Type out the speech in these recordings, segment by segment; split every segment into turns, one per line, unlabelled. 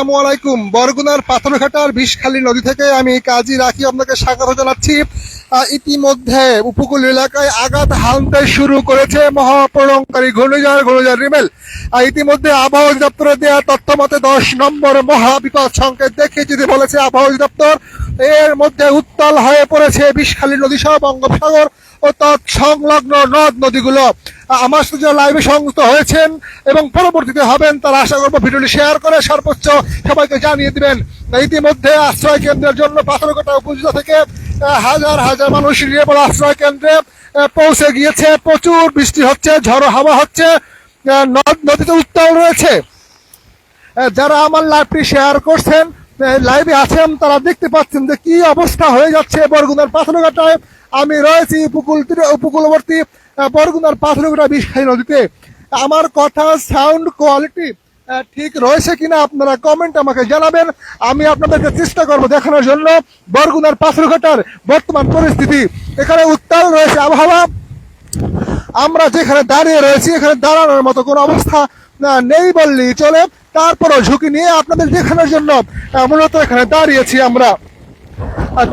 আসসালামু আলাইকুম। বরগুনার পাথরঘাটার বিষখালী নদী থেকে আমি কাজী রাখি আপনাকে স্বাগত জানাচ্ছি। ইতিমধ্যে উপকূল এলাকায় আঘাত হানতে শুরু করেছে মহাপ্রলঙ্কারী ঘূর্ণিঝড় ঘূর্ণিঝড় রিমেল। আর ইতিমধ্যে আবহাওয়া অধিদপ্তরের দেওয়া তথ্য মতে দশ নম্বর মহাবিপদ সংকেত দেখে যদি বলেছে আবহাওয়া অধিদপ্তর এর মধ্যে উত্তাল হয়ে পড়েছে বিষখালী নদী সহ বঙ্গোপসাগর ও তৎ সংলগ্ন নদ নদীগুলো। আমার সাথে যারা লাইভে সংযুক্ত হয়েছেন এবং পরবর্তীতে হবেন, তারা আশা করব ভিডিওটি শেয়ার করে সর্বোচ্চ সবাইকে জানিয়ে দিবেন। ইতিমধ্যে আশ্রয় কেন্দ্রের জন্য পাথরঘাটা উপজেলা থেকে হাজার হাজার মানুষ নিরাপদ আশ্রয় কেন্দ্রে পৌঁছে গিয়েছে। প্রচুর বৃষ্টি হচ্ছে, ঝড়ো হাওয়া হচ্ছে নদ, নদীতে উত্তাল রয়েছে। যারা আমার লাইভটি শেয়ার করছেন লাইভে আছেন, তারা দেখতে পাচ্ছেন যে কি অবস্থা হয়ে যাচ্ছে বরগুনার পাথরঘাটায়। আমি রয়েছি উপকূল উপকূলবর্তী বরগুনার পাথরঘাটা বিষাই নদীতে। আমার কথা সাউন্ড কোয়ালিটি ঠিক রয়েছে কিনা আপনারা কমেন্ট আমাকে জানাবেন। আমি আপনাদেরকে চেষ্টা করব দেখানোর জন্য বরগুনার পাথরঘাটার বর্তমান পরিস্থিতি। এখানে উত্তাল রয়েছে আবহাওয়া। আমরা যেখানে দাঁড়িয়ে রয়েছি, এখানে দাঁড়ানোর মতো কোনো অবস্থা নেই বললেই চলে। তারপরও ঝুঁকি নিয়ে আপনাদের দেখানোর জন্য মূলত এখানে দাঁড়িয়েছি আমরা।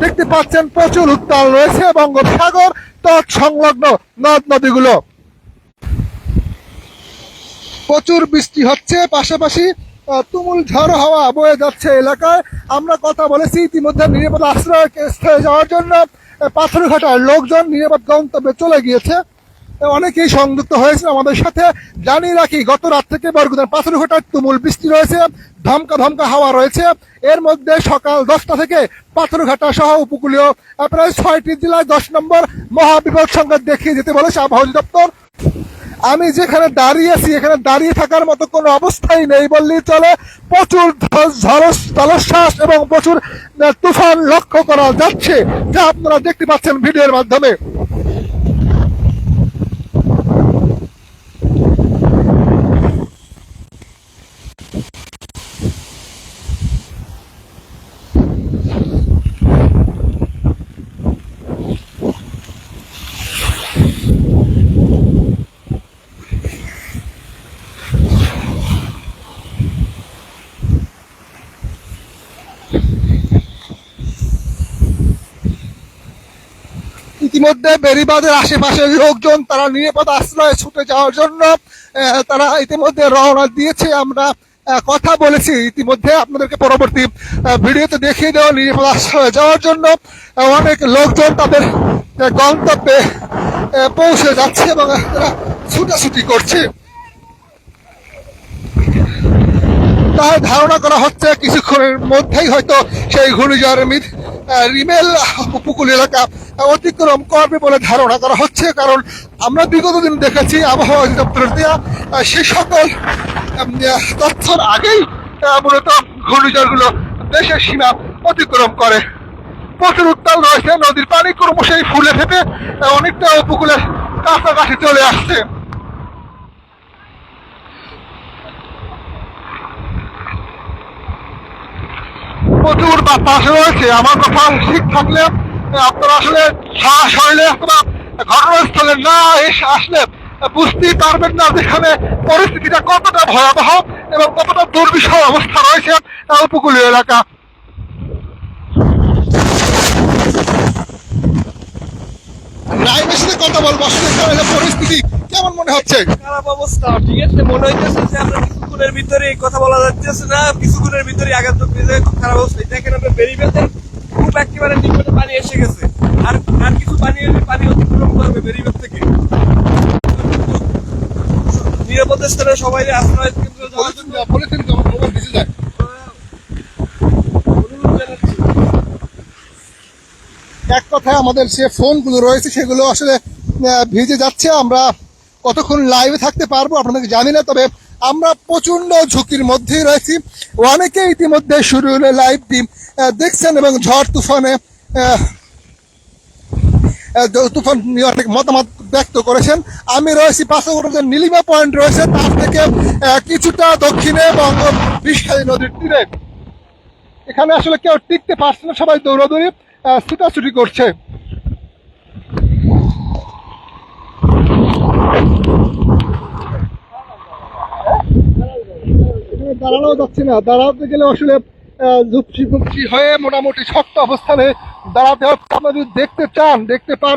দেখতে পাচ্ছেন প্রচুর উত্তাল রয়েছে বঙ্গোপসাগর তৎ সংলগ্ন নদ নদীগুলো। প্রচুর বৃষ্টি হচ্ছে, পাশাপাশি তুমুল ঝড় হাওয়া বয়ে যাচ্ছে এলাকায়। আমরা কথা বলেছি ইতিমধ্যে নিরাপদ আশ্রয় স্থলে যাওয়ার জন্য। পাথরঘাটার লোকজন নিরাপদ গন্তব্যে চলে গিয়েছে। অনেকেই সংযুক্ত হয়েছে আমাদের সাথে। জানিয়ে রাখি, গত রাত থেকে বরগুনার পাথরঘাটার তুমুল বৃষ্টি রয়েছে, ধমকা ধমকা হাওয়া রয়েছে। এর মধ্যে সকাল দশটা থেকে পাথরঘাটা সহ উপকূলীয় প্রায় ছয়টি জেলায় দশ নম্বর মহাবিপদ সংকেত দেখিয়ে যেতে বলেছে আবহাওয়া দপ্তর। আমি যেখানে দাঁড়িয়ে আছি, এখানে দাঁড়িয়ে থাকার মতো কোনো অবস্থাই নেই বললেই চলে। প্রচুর ঝড় এবং প্রচুর তুফান লক্ষ্য করা যাচ্ছে, যা আপনারা দেখতে পাচ্ছেন ভিডিওর মাধ্যমে। ইতিমধ্যে বেরিবাদের আশেপাশের লোকজন তারা নিরাপদ আশ্রয়ে ছুটে যাওয়ার জন্য তারা ইতিমধ্যে রওনা দিয়েছে। আমরা কথা বলেছি ইতিমধ্যে আপনাদেরকে পরবর্তী ভিডিওতে দেখিয়ে দেওয়া নিরাপদ আশ্রয়ে যাওয়ার জন্য। অনেক লোকজন তাদের গন্তব্যে পৌঁছে যাচ্ছে এবং তারা ছুটাছুটি করছে। তাই ধারণা করা হচ্ছে কিছুক্ষণের মধ্যেই হয়তো সেই ঘূর্ণিঝড় মিথ- আহ, রিমেল উপকূল এলাকা অতিক্রম করবে বলে ধারণা করা হচ্ছে, কারণ আমরা বিগত দিন দেখেছি আবহাওয়া অধিদপ্তরের দেওয়া সেই সকল তথ্যর আগেই মূলত ঘূর্ণিঝড়গুলো দেশের সীমা অতিক্রম করে। প্রচুর উত্তাল রয়েছে, নদীর পানি ক্রমশই ফুলে ফেপে অনেকটা উপকূলের কাছাকাছি চলে আসছে। প্রচুর বাতাস রয়েছে। আমার কথা ঠিক থাকলে আপনারা আসলে শ্বাস হইলে অথবা ঘটনাস্থলে না এসে আসলে বুঝতেই পারবেন না যেখানে পরিস্থিতিটা কতটা ভয়াবহ এবং কতটা দুর্বিষহ অবস্থা রয়েছে উপকূলীয় এলাকা। রাইমের কথা বলব। আসলে পরিস্থিতি কেমন মনে হচ্ছে?
খারাপ অবস্থা। ঠিক আছে মনে হইতেছে যে আমরা কিছুক্ষণের ভিতরে কথা বলা যাচ্ছে না কিছুক্ষণের ভিতরে আঘাত খুব খারাপ অবস্থা। দেখেন আমরা বেরিবেতে খুব একেবারে নিকটে পানি এসে গেছে। আর আর কিছু পানি এলে পানি অতিক্রম করবে বেরিবেত থেকে। নিরাপদ স্থানে সবাই আশ্রয় কেন্দ্র
পলিথিন যায়। এক কথায় আমাদের যে ফোনগুলো রয়েছে সেগুলো আসলে ভিজে যাচ্ছে। আমরা কতক্ষণ লাইভে থাকতে পারব আপনাদেরকে জানি না তবে আমরা প্রচণ্ড ঝুঁকির মধ্যেই রয়েছি। অনেকে ইতিমধ্যে শুরু হলে লাইভটি আহ, দেখছেন এবং ঝড় তুফানে তুফান অনেক মতামত ব্যক্ত করেছেন। আমি রয়েছি পাঁচগড়ের যে নীলিমা পয়েন্ট রয়েছে তার থেকে কিছুটা দক্ষিণে এবং বিষখালী নদীর তীরে। এখানে আসলে কেউ টিকতে পারছে না সবাই দৌড়াদৌড়ি ছুটাছুটি করছে। দাঁড়ানো যাচ্ছে না। দাঁড়াতে গেলে আসলে ফুপসি হয়ে মোটামুটি শক্ত অবস্থানে দাঁড়াতে হচ্ছে আপনারা যদি দেখতে চান, দেখতে পারেন।